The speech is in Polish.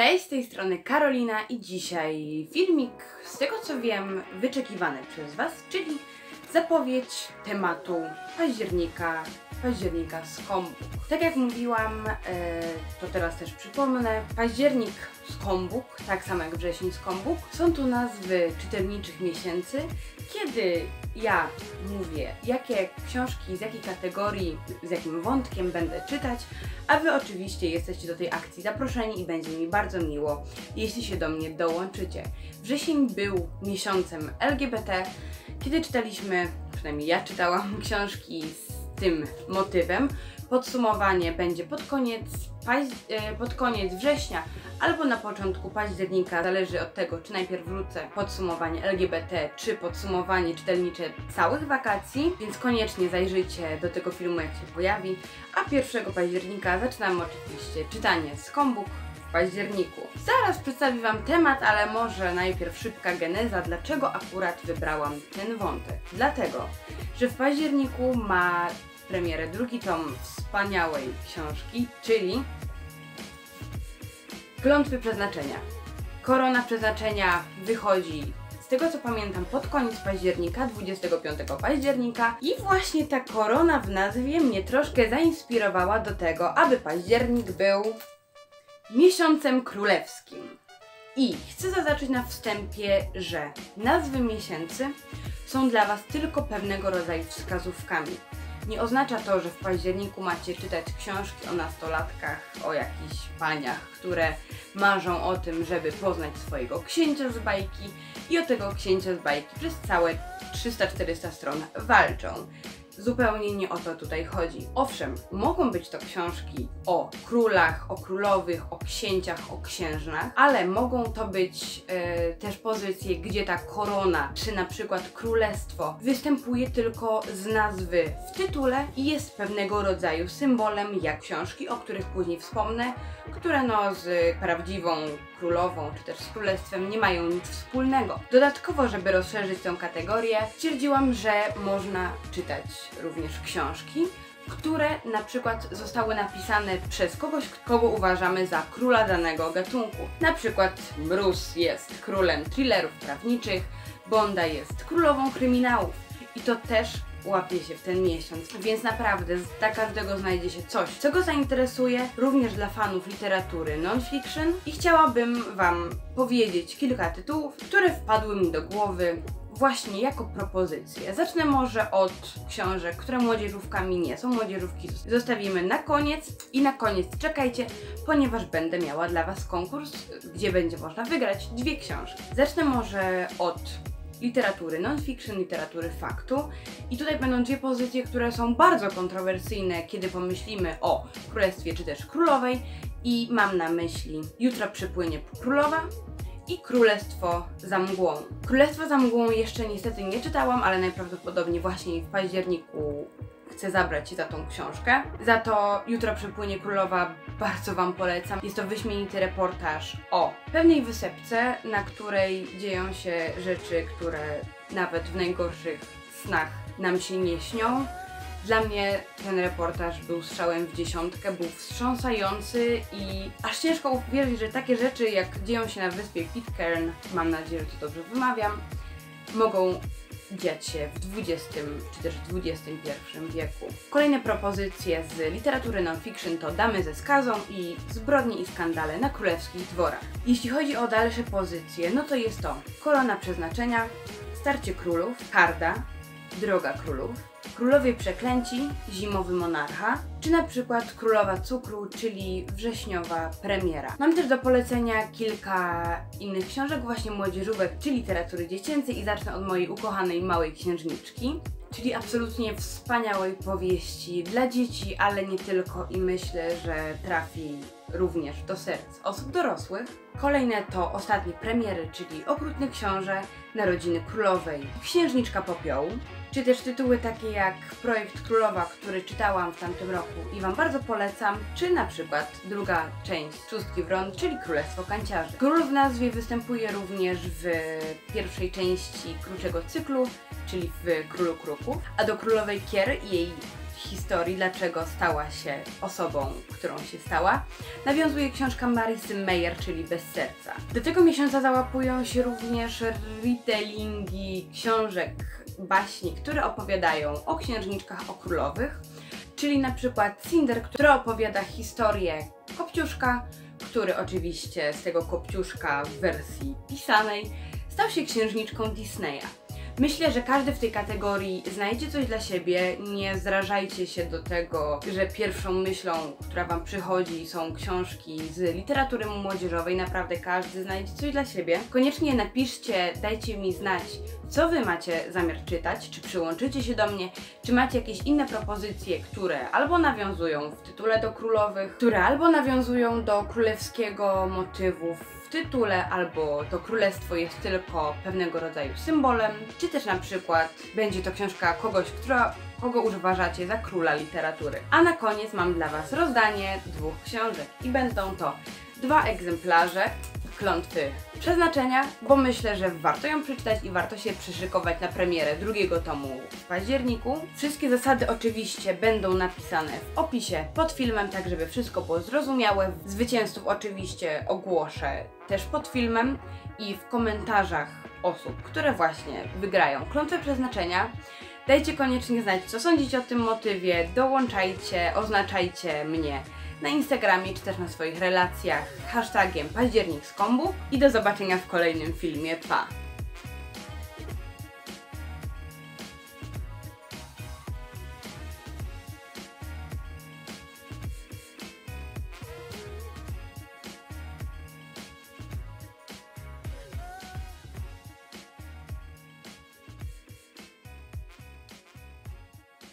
Cześć, z tej strony Karolina i dzisiaj filmik, z tego co wiem, wyczekiwany przez Was, czyli zapowiedź tematu października, października z Kombuk. Tak jak mówiłam, e, to teraz też przypomnę, październik z Kombuk, tak samo jak wrzesień z Kombuk, są tu nazwy czytelniczych miesięcy, kiedy ja mówię, jakie książki, z jakiej kategorii, z jakim wątkiem będę czytać, a Wy oczywiście jesteście do tej akcji zaproszeni i będzie mi bardzo miło, jeśli się do mnie dołączycie. Wrzesień był miesiącem LGBT, kiedy czytaliśmy, przynajmniej ja czytałam książki z tym motywem. Podsumowanie będzie pod koniec, e, pod koniec września albo na początku października, zależy od tego, czy najpierw wrócę podsumowanie LGBT, czy podsumowanie czytelnicze całych wakacji, więc koniecznie zajrzyjcie do tego filmu, jak się pojawi. A 1 października zaczynamy oczywiście czytanie z kombuk październiku. Zaraz przedstawię Wam temat, ale może najpierw szybka geneza, dlaczego akurat wybrałam ten wątek. Dlatego, że w październiku ma premierę drugi tom wspaniałej książki, czyli Klątwy Przeznaczenia. Korona Przeznaczenia wychodzi z tego co pamiętam pod koniec października, 25 października i właśnie ta korona w nazwie mnie troszkę zainspirowała do tego, aby październik był miesiącem królewskim. I chcę zaznaczyć na wstępie, że nazwy miesięcy są dla Was tylko pewnego rodzaju wskazówkami. Nie oznacza to, że w październiku macie czytać książki o nastolatkach, o jakichś paniach, które marzą o tym, żeby poznać swojego księcia z bajki i o tego księcia z bajki przez całe 300-400 stron walczą. Zupełnie nie o to tutaj chodzi. Owszem, mogą być to książki o królach, o królowych, o księciach, o księżnach, ale mogą to być e, też pozycje, gdzie ta korona, czy na przykład królestwo występuje tylko z nazwy w tytule i jest pewnego rodzaju symbolem, jak książki, o których później wspomnę, które no z prawdziwą królową, czy też z królestwem nie mają nic wspólnego. Dodatkowo, żeby rozszerzyć tę kategorię, stwierdziłam, że można czytać również książki, które na przykład zostały napisane przez kogoś, kogo uważamy za króla danego gatunku. Na przykład Bruce jest królem thrillerów prawniczych, Bonda jest królową kryminałów. I to też łapie się w ten miesiąc, więc naprawdę dla każdego znajdzie się coś, co go zainteresuje, również dla fanów literatury non-fiction i chciałabym Wam powiedzieć kilka tytułów, które wpadły mi do głowy właśnie jako propozycję. Zacznę może od książek, które młodzieżówkami nie są. Młodzieżówki zostawimy na koniec i na koniec czekajcie, ponieważ będę miała dla Was konkurs, gdzie będzie można wygrać dwie książki. Zacznę może od literatury non-fiction, literatury faktu. I tutaj będą dwie pozycje, które są bardzo kontrowersyjne, kiedy pomyślimy o królestwie czy też królowej. I mam na myśli Jutro przypłynie królowa i Królestwo za mgłą. Królestwo za mgłą jeszcze niestety nie czytałam, ale najprawdopodobniej właśnie w październiku chcę zabrać za tą książkę. Za to Jutro przypłynie królowa bardzo Wam polecam. Jest to wyśmienity reportaż o pewnej wysepce, na której dzieją się rzeczy, które nawet w najgorszych snach nam się nie śnią. Dla mnie ten reportaż był strzałem w dziesiątkę, był wstrząsający i aż ciężko uwierzyć, że takie rzeczy jak dzieją się na wyspie Pitcairn, mam nadzieję, że to dobrze wymawiam, mogą dziać się w XX czy też XXI wieku. Kolejne propozycje z literatury non-fiction to Damy ze skazą i Zbrodnie i skandale na królewskich dworach. Jeśli chodzi o dalsze pozycje, no to jest to Korona Przeznaczenia, Starcie Królów, Harda, Droga Królów, Królowie Przeklęci, Zimowy Monarcha, czy na przykład Królowa Cukru, czyli wrześniowa premiera. Mam też do polecenia kilka innych książek, właśnie młodzieżówek czy literatury dziecięcej i zacznę od mojej ukochanej Małej Księżniczki czyli absolutnie wspaniałej powieści dla dzieci, ale nie tylko i myślę, że trafi również do serc osób dorosłych. Kolejne to ostatnie premiery, czyli Okrutny Książę, Narodziny Królowej, Księżniczka Popiołu, czy też tytuły takie jak Projekt Królowa, który czytałam w tamtym roku i Wam bardzo polecam, czy na przykład druga część Szóstki Wron, czyli Królestwo Kanciarzy. Król w nazwie występuje również w pierwszej części krótszego cyklu, czyli w Królu Kruku, a do Królowej Kier i jej historii, dlaczego stała się osobą, którą się stała, nawiązuje książka Marisy Meyer, czyli Bez serca. Do tego miesiąca załapują się również retellingi książek baśni, które opowiadają o księżniczkach o królowych, czyli na przykład Cinder, która opowiada historię Kopciuszka, który oczywiście z tego Kopciuszka w wersji pisanej stał się księżniczką Disneya. Myślę, że każdy w tej kategorii znajdzie coś dla siebie. Nie zrażajcie się do tego, że pierwszą myślą, która Wam przychodzi, są książki z literatury młodzieżowej. Naprawdę każdy znajdzie coś dla siebie. Koniecznie napiszcie, dajcie mi znać, co Wy macie zamiar czytać, czy przyłączycie się do mnie, czy macie jakieś inne propozycje, które albo nawiązują w tytule do królowych, które albo nawiązują do królewskiego motywu tytule, albo to królestwo jest tylko pewnego rodzaju symbolem, czy też na przykład będzie to książka kogoś, która, kogo uważacie za króla literatury. A na koniec mam dla Was rozdanie dwóch książek i będą to dwa egzemplarze klątwy przeznaczenia, bo myślę, że warto ją przeczytać i warto się przyszykować na premierę drugiego tomu w październiku. Wszystkie zasady oczywiście będą napisane w opisie pod filmem, tak żeby wszystko było zrozumiałe. Zwycięzców oczywiście ogłoszę też pod filmem i w komentarzach osób, które właśnie wygrają klątwę przeznaczenia. Dajcie koniecznie znać, co sądzicie o tym motywie, dołączajcie, oznaczajcie mnie na Instagramie czy też na swoich relacjach hashtagiem październik z kombu i do zobaczenia w kolejnym filmie. Pa!